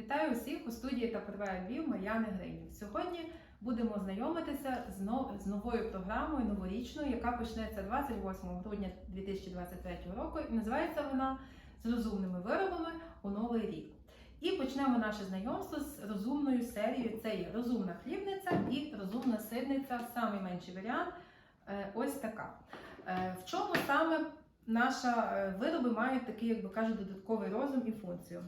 Вітаю усіх у студії та Первая Львів Мар'яни Гринів. Сьогодні будемо знайомитися з, нов- з новою програмою новорічною, яка почнеться 28 грудня 2023 року. І називається вона з розумними виробами у новий рік. І почнемо наше знайомство з розумною серією. Це є розумна хлібниця і розумна сирниця, самий менший варіант. Е, Ось така. Е, В чому саме наша е, вироби мають такий, як би кажуть, додатковий розум і функцію?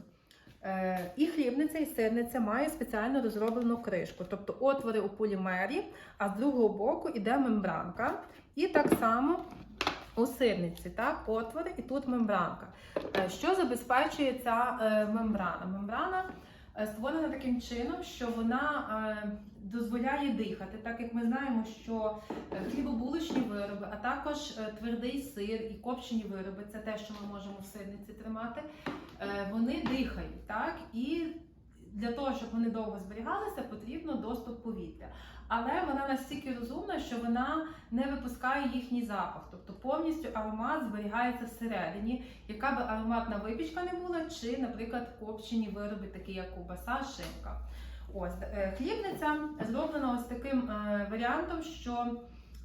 Е, І хлібниця, і сирниця має спеціально розроблену кришку, тобто отвори у полімері, а з другого боку йде мембранка. І так само у сирниці, так, отвори і тут мембранка. Е, Що забезпечує ця е, мембрана? Мембрана створена таким чином, що вона е, дозволяє дихати, так як ми знаємо, що хлібобуличні хлібобулочні вироби, а також е, твердий сир і копчені вироби це те, що ми можемо в сирниці тримати. е, Вони дихають, так і для того, щоб вони довго зберігалися, потрібно доступ повітря. Але вона настільки розумна, що вона не випускає їхній запах, тобто повністю аромат зберігається всередині, яка би ароматна випічка не була, чи, наприклад, копчені вироби, такі як ковбаса, шинка. Ось е, хлібниця зроблена ось таким е, варіантом, що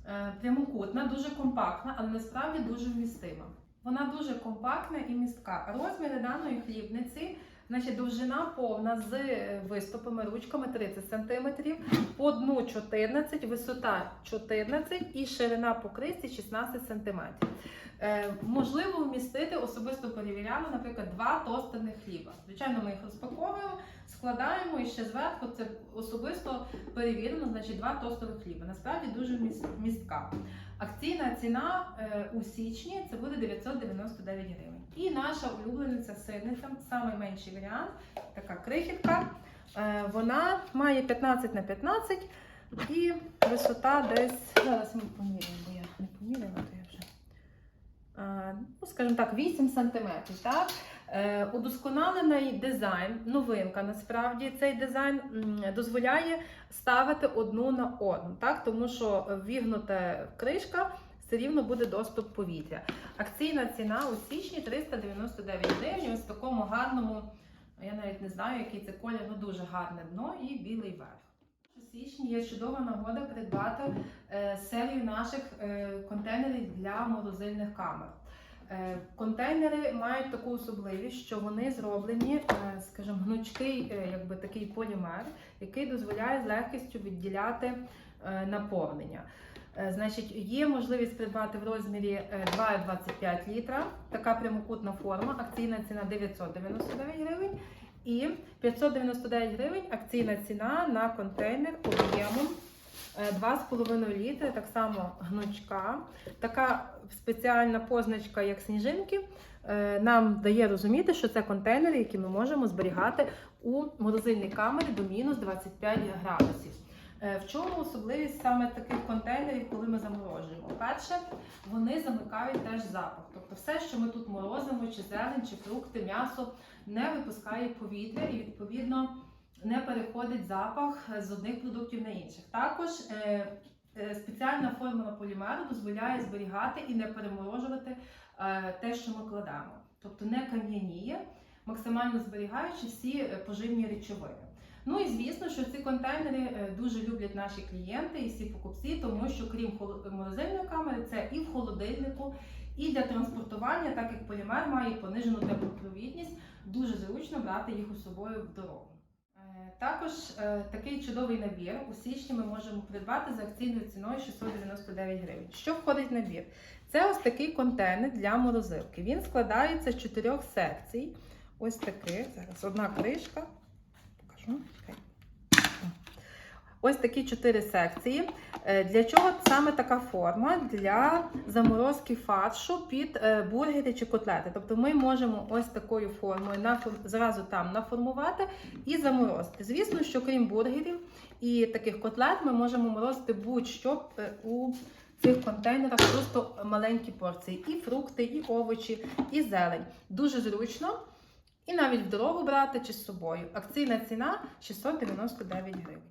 е, прямокутна, дуже компактна, але насправді дуже вмістима. Вона дуже компактна і містка. Розміри даної хлібниці, значить, довжина повна з е, виступами, ручками 30 см, по дну 14, висота 14 і ширина покристі 16 см. Можливо вмістити, особисто перевіряли, наприклад, два тостаних хліба. Звичайно, ми їх розпаковуємо, складаємо і ще зверху це особисто перевірено, значить два тостових хліба. Насправді дуже містка. Акційна ціна е, у січні це буде 999 гривень. І наша улюблениця сирниця, найменший варіант, така крихітка. Е, вона має 15 на 15 і висота десь. Зараз ми поміряємо, бо я не поміряла, то я вже. Е, ну, скажімо так, 8 сантиметрів. Так? Е, Удосконалений дизайн, новинка насправді цей дизайн дозволяє ставити одну на одну, так? тому що вігнута кришка все рівно буде доступ повітря. Акційна ціна у січні 399 гривень, ось в такому гарному, я навіть не знаю, який це колір, ну дуже гарне дно і білий верх. У січні є чудова нагода придбати е, серію наших е, контейнерів для морозильних камер. Е, Контейнери мають таку особливість, що вони зроблені, скажімо, гнучкий, якби такий полімер, який дозволяє з легкістю відділяти наповнення. Е, Значить, є можливість придбати в розмірі е, 2,25 літра. Така прямокутна форма, акційна ціна 999 гривень. І 599 гривень акційна ціна на контейнер об'ємом е, 2,5 літри, так само гнучка. Така спеціальна позначка, як сніжинки, е, нам дає розуміти, що це контейнери, які ми можемо зберігати у морозильній камері до мінус 25 градусів. Е, В чому особливість саме таких контейнерів, коли ми заморожуємо? Перше, вони замикають теж запах. Тобто все, що ми тут морозимо, чи зелень, чи фрукти, м'ясо, не випускає повітря і відповідно не переходить запах з одних продуктів на інших. Також е, е, спеціальна формула полімеру дозволяє зберігати і не переморожувати те, що ми кладемо. Тобто не кам'яніє, максимально зберігаючи всі поживні речовини. Ну і звісно, що ці контейнери е, дуже люблять наші клієнти і всі покупці, тому що крім морозильної камери, це і в холодильнику, і для транспортування, так як полімер має понижену теплопровідність, дуже зручно брати їх із собою в дорогу. Е, Також е, такий чудовий набір у січні ми можемо придбати за акційною ціною 699 гривень. Що входить в набір? Це ось такий контейнер для морозилки. Він складається з чотирьох секцій. Ось таких. Зараз одна кришка. Ось такі чотири секції. Е, Для чого саме така форма? Для заморозки фаршу під е, бургери чи котлети. Тобто ми можемо ось такою формою зразу там наформувати і заморозити. Звісно, що крім бургерів і таких котлет, ми можемо морозити будь-що е, у цих контейнерах, просто маленькі порції. І фрукти, і овочі, і зелень. Дуже зручно. І навіть в дорогу брати чи з собою. Акційна ціна 699 гривень.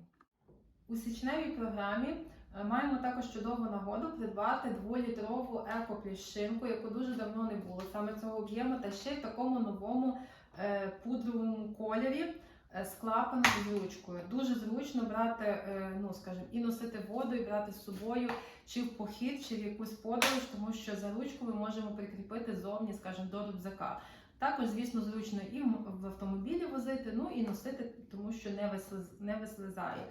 У січневій програмі е, маємо також чудову нагоду придбати дволітрову екопліщинку, яку дуже давно не було саме цього об'єму, та ще й в такому новому е, пудровому кольорі. е, з клапаном ручкою. Дуже зручно брати, ну скажімо, і носити воду, і брати з собою чи в похід, чи в якусь подорож, тому що за ручку ми можемо прикріпити зовні, скажімо, до рюкзака. Також, звісно, зручно і в- автомобілі возити, ну і носити, тому що не вислизає.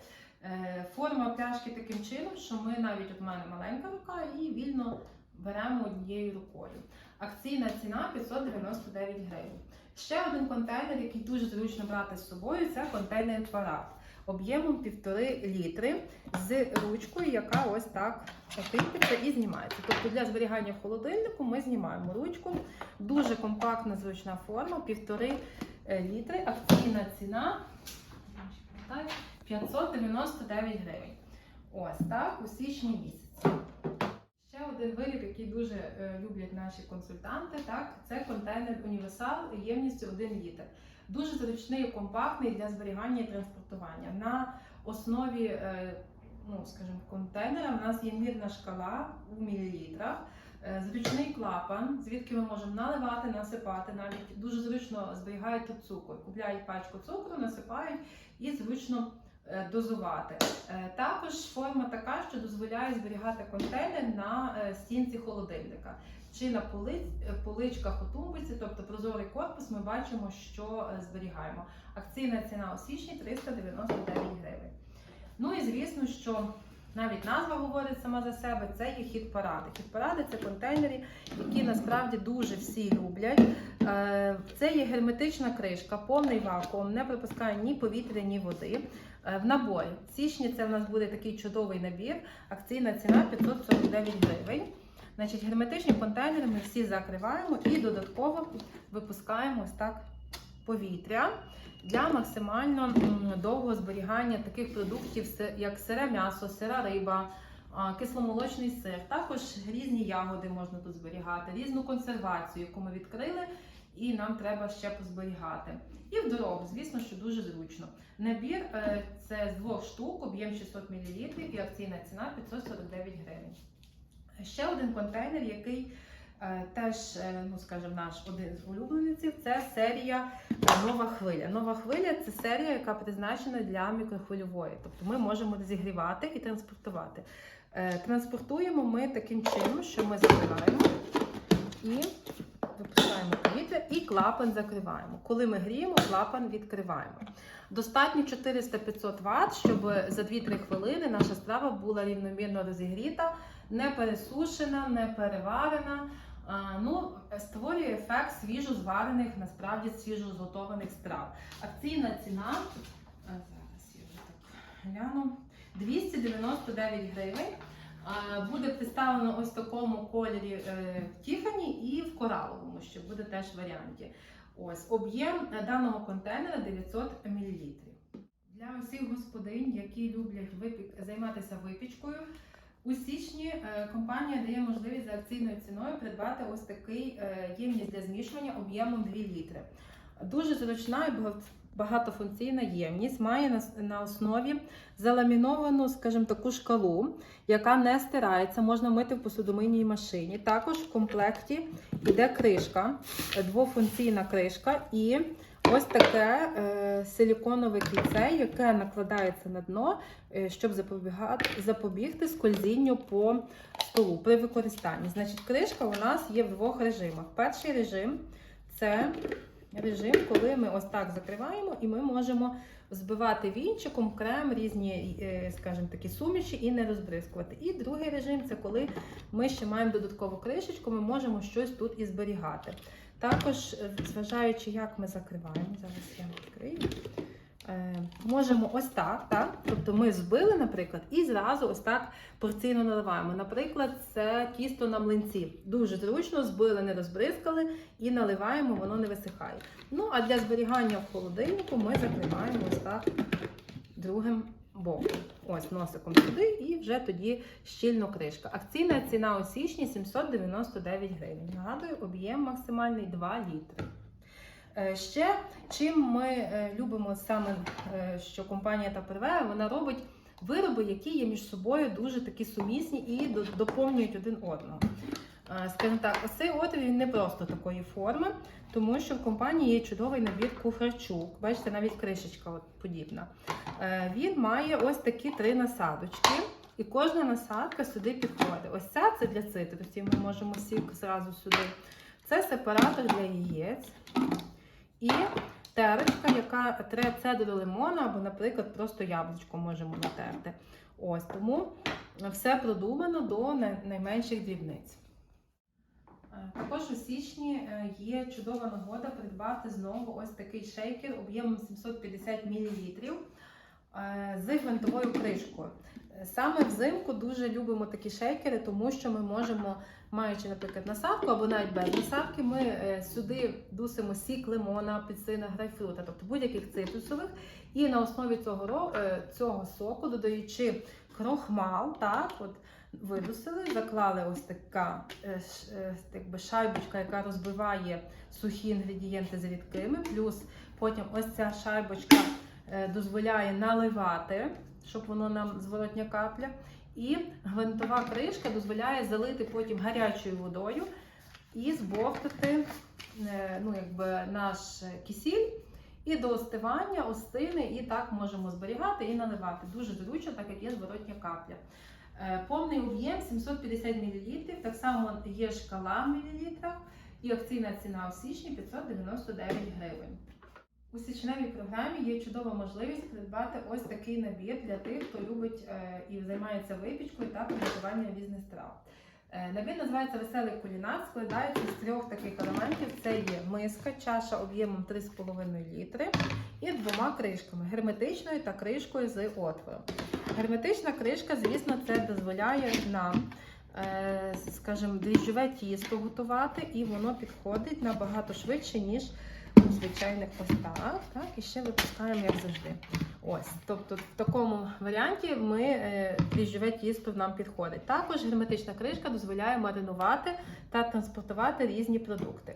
Е, Форма пляшки таким чином, що ми навіть от в мене маленька рука і вільно беремо однією рукою. Акційна ціна 599 гривень. Ще один контейнер, який дуже зручно брати з собою, це контейнер парад об'ємом 1,5 літри з ручкою, яка ось так кріпиться і знімається. Тобто для зберігання в холодильнику ми знімаємо ручку. Дуже компактна, зручна форма, 1,5 літри. Акційна ціна 599 гривень. Ось так у січні місяці. Ще один виріб, який дуже е, люблять наші консультанти, так, це контейнер універсал ємністю 1 літр. Дуже зручний і компактний для зберігання і транспортування. На основі, е, ну, скажімо, контейнера у нас є мірна шкала у мілілітрах, е, зручний клапан, звідки ми можемо наливати, насипати. Навіть дуже зручно зберігають тут цукор. Купляють пачку цукру, насипають і зручно дозувати. Е, Також форма така, що дозволяє зберігати контейнер на е, стінці холодильника. Чи на поли- е, поличках у тумбиці, тобто прозорий корпус, ми бачимо, що е, зберігаємо. Акційна ціна у січні 399 гривень. Ну і звісно, що навіть назва говорить сама за себе, це є хід паради. Хід паради це контейнери, які насправді дуже всі люблять. Е, Це є герметична кришка, повний вакуум, не пропускає ні повітря, ні води. Е, В наборі в січні це в нас буде такий чудовий набір. Акційна ціна 549 гривень. Значить, герметичні контейнери ми всі закриваємо і додатково випускаємо ось так повітря для максимально довгого зберігання таких продуктів, як сире м'ясо, сира риба, кисломолочний сир. Також різні ягоди можна тут зберігати, різну консервацію, яку ми відкрили, і нам треба ще позберігати. І в дорогу, звісно, що дуже зручно. Набір е, це з двох штук, об'єм 600 мл і акційна ціна 549 гривень. Ще один контейнер, який теж, е, ну скажімо, наш один з улюбленців, це серія е, Нова хвиля. Нова хвиля це серія, яка призначена для мікрохвильової. Тобто ми можемо розігрівати і транспортувати. Е, Транспортуємо ми таким чином, що ми закриваємо і випускаємо повітря, і клапан закриваємо. Коли ми гріємо, клапан відкриваємо. Достатньо 400-500 Вт, щоб за 2-3 хвилини наша страва була рівномірно розігріта, не пересушена, не переварена. Ну, створює ефект свіжо зварених, насправді свіжо зготованих страв. Акційна ціна, зараз я вже так гляну, 299 гривень. Буде представлено ось в такому кольорі е, Тіфані і в кораловому, що буде теж в варіанті. Ось об'єм е, даного контейнера 900 мл. Для усіх господинь, які люблять випік... займатися випічкою, у січні е, компанія дає можливість за акційною ціною придбати ось такий е, ємність для змішування об'ємом 2 літри. Дуже зручна і багатофункційна ємність має на, основі заламіновану, скажімо, таку шкалу, яка не стирається, можна мити в посудомийній машині. Також в комплекті йде кришка, двофункційна кришка і ось таке е, силіконове кільце, яке накладається на дно, е, щоб запобігти скользінню по столу при використанні. Значить, кришка у нас є в двох режимах. Перший режим це режим, коли ми ось так закриваємо, і ми можемо збивати вінчиком крем, різні, е, скажімо, такі суміші і не розбризкувати. І другий режим це коли ми ще маємо додаткову кришечку, ми можемо щось тут і зберігати. Також, е, зважаючи, як ми закриваємо, зараз я відкрию. Е, можемо ось так, так? Тобто ми збили, наприклад, і зразу ось так порційно наливаємо. Наприклад, це тісто на млинці. Дуже зручно, збили, не розбризкали і наливаємо, воно не висихає. Ну, а для зберігання в холодильнику ми закриваємо ось так другим боком. Ось носиком сюди і вже тоді щільно кришка. Акційна ціна у січні 799 гривень. Нагадую, об'єм максимальний 2 літри. Е, Ще чим ми е, любимо саме, е, що компанія Таперве, вона робить вироби, які є між собою дуже такі сумісні і доповнюють один одного. Скажімо так, ось цей отвір він не просто такої форми, тому що в компанії є чудовий набір кухарчук. Бачите, навіть кришечка от подібна. Е, Він має ось такі три насадочки, і кожна насадка сюди підходить. Ось ця це для цитрусів, ми можемо сік зразу сюди. Це сепаратор для яєць. І терочка, яка тре цедру лимона або, наприклад, просто яблучко можемо натерти. Ось тому все продумано до найменших дрібниць. Е, Також у січні е, є чудова нагода придбати знову ось такий шейкер об'ємом 750 мл з гвинтовою кришкою. Е, Саме взимку дуже любимо такі шейкери, тому що ми можемо, маючи, наприклад, насадку або навіть без насадки, ми е, сюди дусимо сік лимона, апельсина, грейпфрута, тобто будь-яких цитрусових. І на основі цього, е, цього соку, додаючи крохмал, так, от видусили, заклали ось така е, е, якби шайбочка, яка розбиває сухі інгредієнти з рідкими, плюс потім ось ця шайбочка е, дозволяє наливати, щоб воно нам зворотня капля. І гвинтова кришка дозволяє залити потім гарячою водою і збовтати е, ну, якби, наш кисіль. І до остивання остине, і так можемо зберігати і наливати. Дуже зручно, так як є зворотня капля. Е, Повний об'єм 750 мл, так само є шкала в мілілітрах, і акційна ціна у січні 599 гривень. У січневій програмі є чудова можливість придбати ось такий набір для тих, хто любить е, і займається випічкою та приготуванням різних страв. Е, Набір називається Веселий кулінар, складається з трьох таких елементів: це є миска, чаша об'ємом 3,5 літри і двома кришками герметичною та кришкою з отвором. Герметична кришка, звісно, це дозволяє нам, е, скажімо, дріжджове тісто готувати, і воно підходить набагато швидше, ніж у звичайних постах. Так, і ще випускаємо, як завжди. Ось, тобто в такому варіанті ми е, тісто нам підходить. Також герметична кришка дозволяє маринувати та транспортувати різні продукти.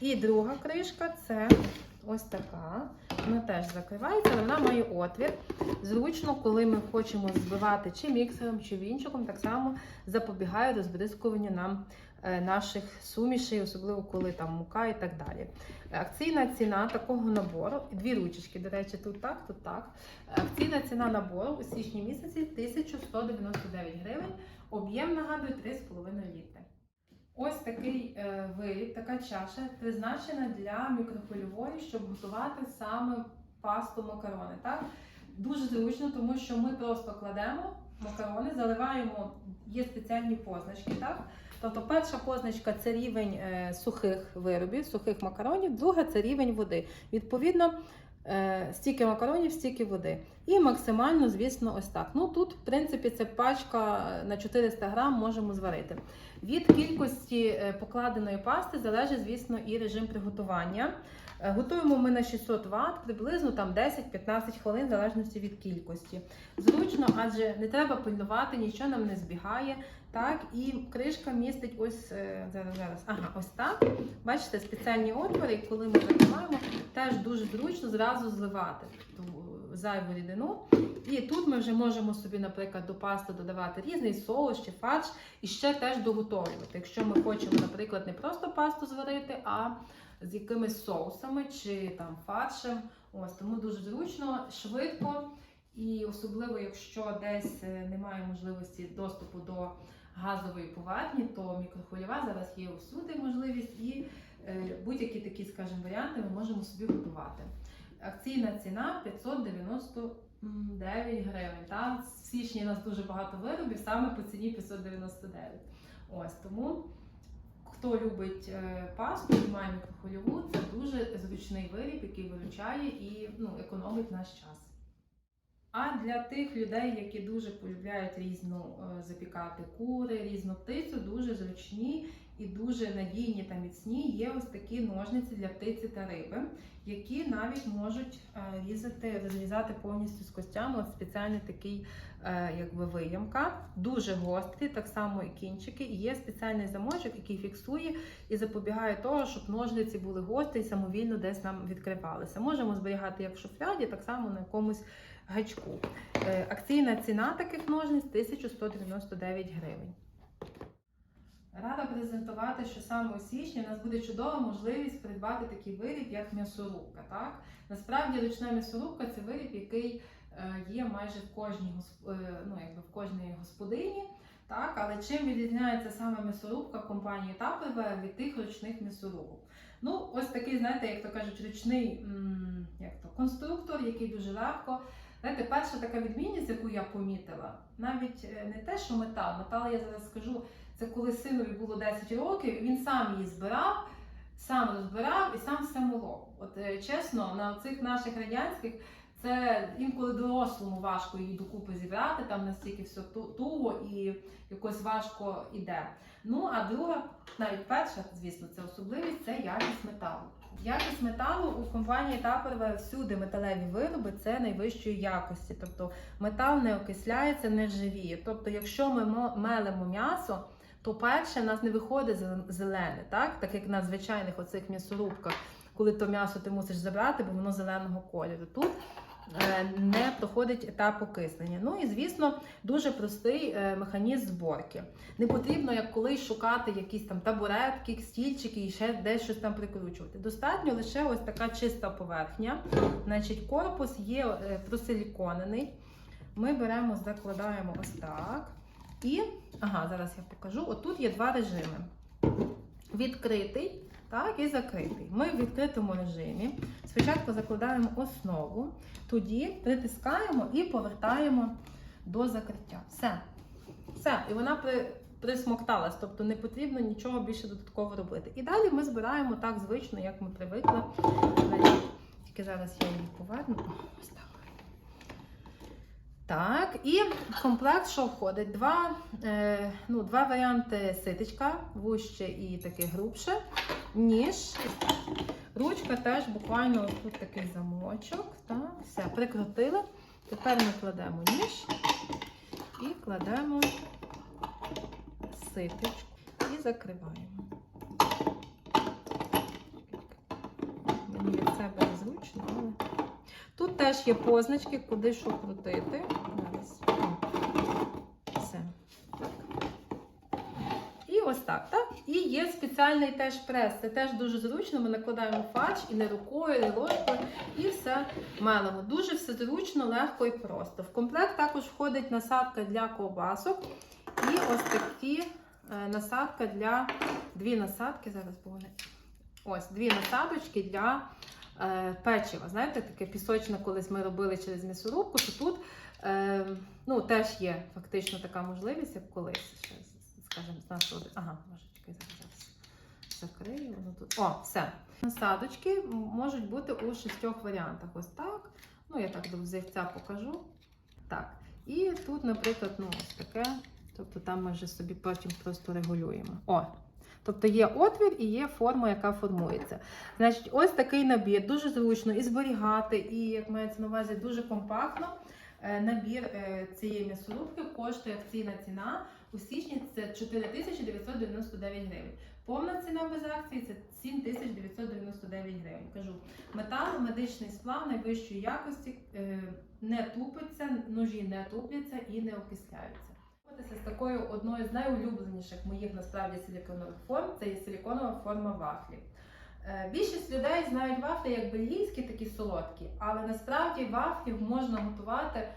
І друга кришка це ось така. Вона теж закривається, але вона має отвір. Зручно, коли ми хочемо збивати чи міксером, чи вінчиком, так само запобігає розбризкуванню нам наших сумішей, особливо коли там мука і так далі. Акційна ціна такого набору, дві ручечки, до речі, тут так, тут так. Акційна ціна набору у січні місяці 1199 гривень, об'єм нагадую 3,5 літри. Ось такий е, виріб, така чаша призначена для мікрохвильової, щоб готувати саме пасту макарони. Так? Дуже зручно, тому що ми просто кладемо макарони, заливаємо, є спеціальні позначки. Так? Тобто перша позначка це рівень е, сухих виробів, сухих макаронів, друга це рівень води. Відповідно, е, стільки макаронів, стільки води. І максимально, звісно, ось так. Ну тут, в принципі, це пачка на 400 грам можемо зварити. Від кількості е, покладеної пасти залежить, звісно, і режим приготування. Е, Готуємо ми на 600 Вт, приблизно там 10-15 хвилин, в залежності від кількості. Зручно, адже не треба пильнувати, нічого нам не збігає. Так, і кришка містить ось е, зараз, зараз. Ага, ось так. Бачите, спеціальні отвори, коли ми закриваємо, теж дуже зручно зразу зливати ту зайву рідину. І тут ми вже можемо собі, наприклад, до пасти додавати різний соус чи фарш, і ще теж доготовлювати. Якщо ми хочемо, наприклад, не просто пасту зварити, а з якимись соусами чи там фаршем. Ось тому дуже зручно, швидко. І особливо, якщо десь е, немає можливості доступу до газової поверхні, то мікрохвильова зараз є усюди можливість, і е, будь-які такі, скажімо, варіанти ми можемо собі готувати. Акційна ціна 599 гривень. Та? В січні у нас дуже багато виробів, саме по ціні 599. Ось тому. Хто любить е, пасту має мікрохвильову, це дуже зручний виріб, який виручає і ну, економить наш час. А для тих людей, які дуже полюбляють різну е, запікати кури, різну птицю, дуже зручні і дуже надійні та міцні є ось такі ножниці для птиці та риби, які навіть можуть е, різати, розрізати повністю з костями. От спеціальний такий е, якби виямка, дуже гострі, так само і кінчики. І є спеціальний замочок, який фіксує і запобігає того, щоб ножниці були гострі і самовільно десь нам відкривалися. Можемо зберігати як в шуфляді, так само на якомусь гачку. Е, Акційна ціна таких ножниць 1199 гривень. Рада презентувати, що саме у січні у нас буде чудова можливість придбати такий виріб, як м'ясорубка. Так? Насправді ручна м'ясорубка це виріб, який е, є майже в кожній, е, ну, якби в кожній господині. Так? Але чим відрізняється саме м'ясорубка компанії Tupperware від тих ручних м'ясорубок? Ну, ось такий, знаєте, як то кажуть, ручний як то, конструктор, який дуже легко. Знаєте, перша така відмінність, яку я помітила, навіть е, не те, що метал. Метал я зараз скажу, це коли синові було 10 років, він сам її збирав, сам розбирав і сам все молов. От е, чесно, на цих наших радянських це інколи дорослому важко її докупи зібрати, там настільки все туго і якось важко іде. Ну а друга, навіть перша, звісно, це особливість це якість металу. Якість металу у компанії Tupperware всюди металеві вироби це найвищої якості. Тобто метал не окисляється, не ржавіє. Тобто, якщо ми мо- мелимо м'ясо, то перше в нас не виходить зелене, так? так як на звичайних оцих м'ясорубках, коли то м'ясо ти мусиш забрати, бо воно зеленого кольору. Тут е, не проходить етап окислення. Ну і звісно, дуже простий е, механізм зборки. Не потрібно, як колись шукати якісь там табуретки, стільчики і ще десь там прикручувати. Достатньо лише ось така чиста поверхня. Значить, корпус є е, просиліконений. Ми беремо, закладаємо ось так. І, ага, зараз я покажу. Отут є два режими: відкритий так, і закритий. Ми в відкритому режимі спочатку закладаємо основу, тоді притискаємо і повертаємо до закриття. Все. Все. І вона при, присмокталась, тобто не потрібно нічого більше додатково робити. І далі ми збираємо так звично, як ми привикли. Тільки зараз я її поверну. Ось так. Так, і в комплект, що входить? Два, е, ну, два варіанти ситечка, вужче і таке грубше, ніж. Ручка теж буквально тут такий замочок. Так, все, прикрутили. Тепер ми кладемо ніж і кладемо ситочку і закриваємо. Мені від себе незручно, але. Тут теж є позначки, куди що крутити. Зараз. Все. І ось так, так? І є спеціальний теж прес. Це теж дуже зручно. Ми накладаємо фарш і не рукою, і не ложкою, і все мелимо. Дуже все зручно, легко і просто. В комплект також входить насадка для ковбасок і ось такі е, насадка для дві насадки. Зараз вони. Ось дві насадочки для печива. Знаєте, таке пісочне, колись ми робили через м'ясорубку, то тут е, ну, теж є фактично така можливість, як колись. Ще, скажімо, з нашого. Ага, може, чекай, зараз закрию. Воно тут. О, все. Насадочки можуть бути у шістьох варіантах. Ось так. Ну, я так до взірця покажу. Так. І тут, наприклад, ну, ось таке. Тобто там ми вже собі потім просто регулюємо. О, Тобто є отвір і є форма, яка формується. Значить, ось такий набір, дуже зручно і зберігати, і, як мається на увазі, дуже компактно. Е, Набір е, цієї м'ясорубки коштує акційна ціна. У січні це 4999 гривень. Повна ціна без акції це 7999 гривень. Кажу, метал, медичний сплав найвищої якості е, не тупиться, ножі не тупляться і не окисляються. З такою одною з найулюбленіших моїх насправді силіконових форм це є силіконова форма вафлі. Е, Більшість людей знають вафлі як бельгійські, такі солодкі, але насправді вафлі можна готувати,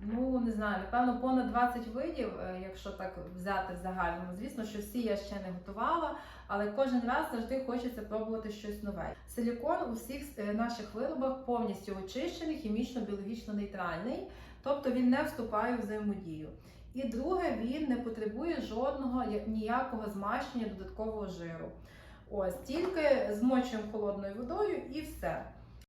ну не знаю, напевно, понад 20 видів, е, якщо так взяти в загальному. Звісно, що всі я ще не готувала, але кожен раз завжди хочеться пробувати щось нове. Силікон у всіх е, наших виробах повністю очищений, хімічно-біологічно нейтральний, тобто він не вступає в взаємодію. І друге, він не потребує жодного ніякого змащення додаткового жиру. Ось тільки змочуємо холодною водою і все.